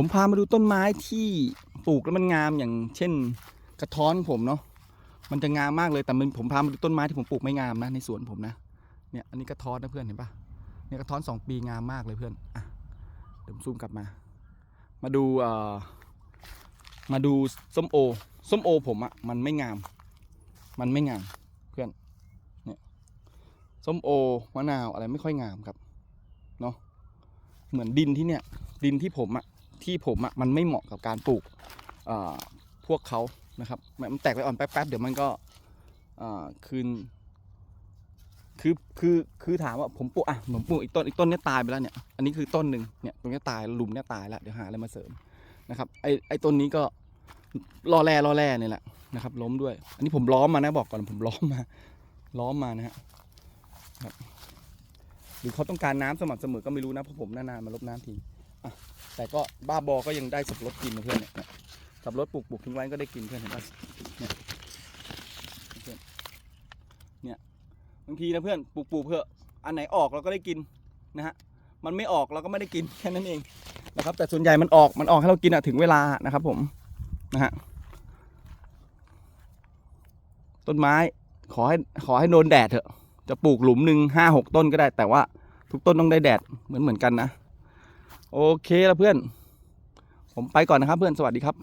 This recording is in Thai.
ผมพามาดูต้นไม้ที่ปลูกแล้วมันงามอย่างเช่นกระท้อนผมเนาะมันจะงามมากเลยแต่มันผมพามาดูต้นไม้ที่ผมปลูกไม่งามนะในสวนผมนะเนี่ยอันนี้กระท้อนนะเพื่อนเห็นปะเนี่ยกระท้อนสองปีงามมากเลยเพื่อนอะเดี๋ยวผมซูมกลับมา มาดูเอ่อมาดูส้มโอส้มโอผมอะมันไม่งาม มันไม่งามเพื่อนเนี่ยส้มโอมะนาวอะไรไม่ค่อยงามครับเนาะเหมือนดินที่เนี่ยดินที่ผมอะ ที่ผมอะมันไม่เหมาะกับการปลูกพวกเขานะครับมันแตกไปอ่อนแป๊บๆเดี๋ยวมันก็คืนคือคือคือถามว่าผมปลูกอะผมปลูกอีกต้นอีกต้นเนี้ยตายไปแล้วเนี่ยอันนี้คือต้นหนึ่งเนี่ยตรงเนี้ยตายหลุมเนี้ยตายแล้วเดี๋ยวหาอะไรมาเสริมนะครับไอไอต้นนี้ก็รอแร่รอแร่เนี่ยแหละนะครับ ล้มด้วย อันนี้ผมล้อมมานะบอกก่อนผมล้อมมา ล้อมมานะฮะหรือเขาต้องการน้ำสม่ำเสมอก็ไม่รู้นะเพราะผมนานๆมาลบน้ำที แต่ก็บ้าบอก็ยังได้สับปะรดกินนะเพื่อนเนี่ยสับปะรดปลูกปลูกทิ้งไว้ก็ได้กินเพื่อนเห็นปะเนี่ยเพื่อนเนี่ยบางทีนะเพื่อนปลูกปลูกเพื่ออันไหนออกเราก็ได้กินนะฮะมันไม่ออกเราก็ไม่ได้กินแค่นั้นเองนะครับ แต่ส่วนใหญ่มันออกมันออกให้เรากินอะถึงเวลานะครับ ผมนะฮะต้นไม้ขอให้ขอให้โดนแดดเถอะจะปลูกหลุมหนึ่งห้าหกต้นก็ได้ แต่ว่าทุกต้นต้องได้แดดเหมือนเหมือนกันนะ โอเคแล้วเพื่อน ผมไปก่อนนะครับเพื่อนสวัสดีครับ